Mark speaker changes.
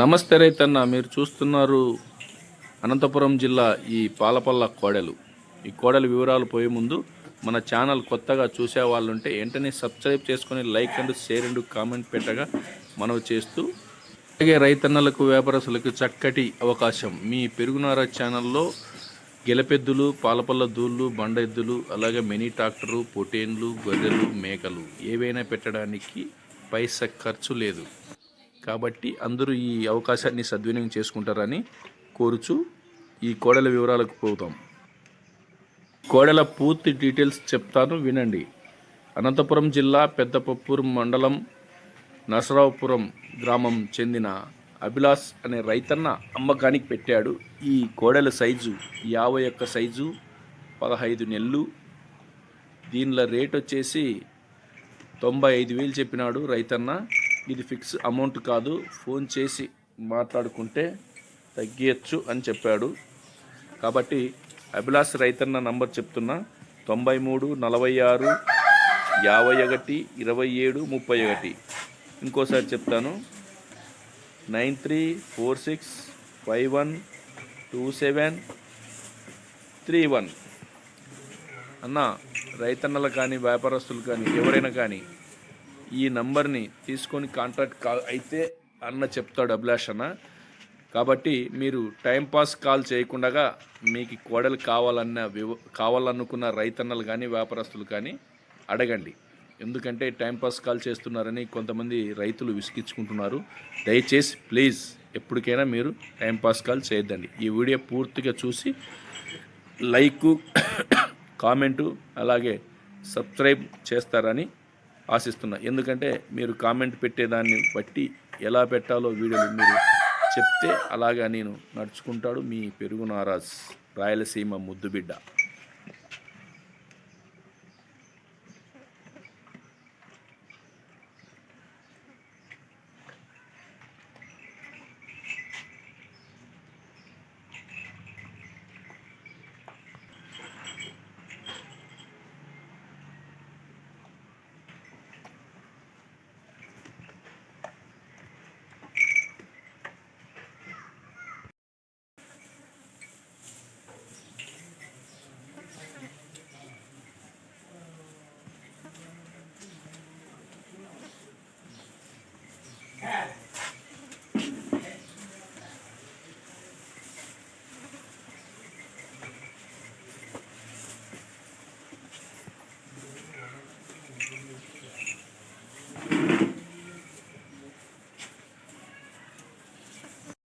Speaker 1: నమస్తే రైతన్న మీరు చూస్తున్నారు అనంతపురం జిల్లా ఈ పాలపల్ల కోడలు. ఈ కోడలు వివరాలు పోయే ముందు మన ఛానల్ కొత్తగా చూసే వాళ్ళు ఉంటే వెంటనే సబ్స్క్రైబ్ చేసుకొని like and share and comment పెట్టగా మనవి చేస్తూ అలాగే రైతన్నలకు వ్యాపారస్తులకు చక్కటి అవకాశం. మీ పెరుగునార ఛానల్లో గెలపెద్దులు పాలపల్ల దూళ్ళు బండెద్దులు అలాగే మినీ ట్రాక్టరు పొటేన్లు గొర్రెలు మేకలు ఏవైనా పెట్టడానికి పైసా ఖర్చు లేదు. కాబట్టి అందరూ ఈ అవకాశాన్ని సద్వినియోగం చేసుకుంటారని కోరుచు ఈ కోడల వివరాలకు పోతాం. కోడల పూర్తి డీటెయిల్స్ చెప్తాను వినండి. అనంతపురం జిల్లా పెద్దపప్పూరు మండలం నసరావుపురం గ్రామం చెందిన అభిలాష్ అనే రైతన్న అమ్మకానికి పెట్టాడు ఈ కోడల సైజు యాభై ఒక్క సైజు పదహైదు నెలలు. దీనిలో రేట్ వచ్చేసి తొంభై ఐదు వేలు చెప్పినాడు రైతన్న. ఇది ఫిక్స్ అమౌంట్ కాదు ఫోన్ చేసి మాట్లాడుకుంటే తగ్గించచ్చు అని చెప్పాడు. కాబట్టి అభిలాష్ రైతన్న నంబర్ చెప్తున్నా తొంభై మూడు నలభై ఆరు యాభై ఒకటి ఇరవై ఏడు ముప్పై ఒకటి. ఇంకోసారి చెప్తాను nine three four six five one two seven three one. అన్న రైతన్నలు కానీ వ్యాపారస్తులు కానీ ఎవరైనా కానీ ఈ నంబర్ని తీసుకొని కాంటాక్ట్ కా అయితే అన్న చెప్తాడు అభిలాష్ అన్న. కాబట్టి మీరు టైంపాస్ కాల్ చేయకుండా మీకు కోడలు కావాలన్న వివ కావాలనుకున్న రైతన్నలు కానీ వ్యాపారస్తులు కానీ అడగండి. ఎందుకంటే టైంపాస్ కాల్ చేస్తున్నారని కొంతమంది రైతులు విసిగించుకుంటున్నారు. దయచేసి ప్లీజ్ ఎప్పటికైనా మీరు టైంపాస్ కాల్ చేయొద్దండి. ఈ వీడియో పూర్తిగా చూసి లైకు కామెంటు అలాగే సబ్స్క్రైబ్ చేస్తారని ఆశిస్తున్నా. ఎందుకంటే మీరు కామెంట్ పెట్టేదాన్ని బట్టి ఎలా పెట్టాలో వీడియోలు మీరు చెప్తే అలాగా నేను నడుచుకుంటాడు మీ పెరుగు నారాజ్. రాయలసీమ ముద్దుబిడ్డ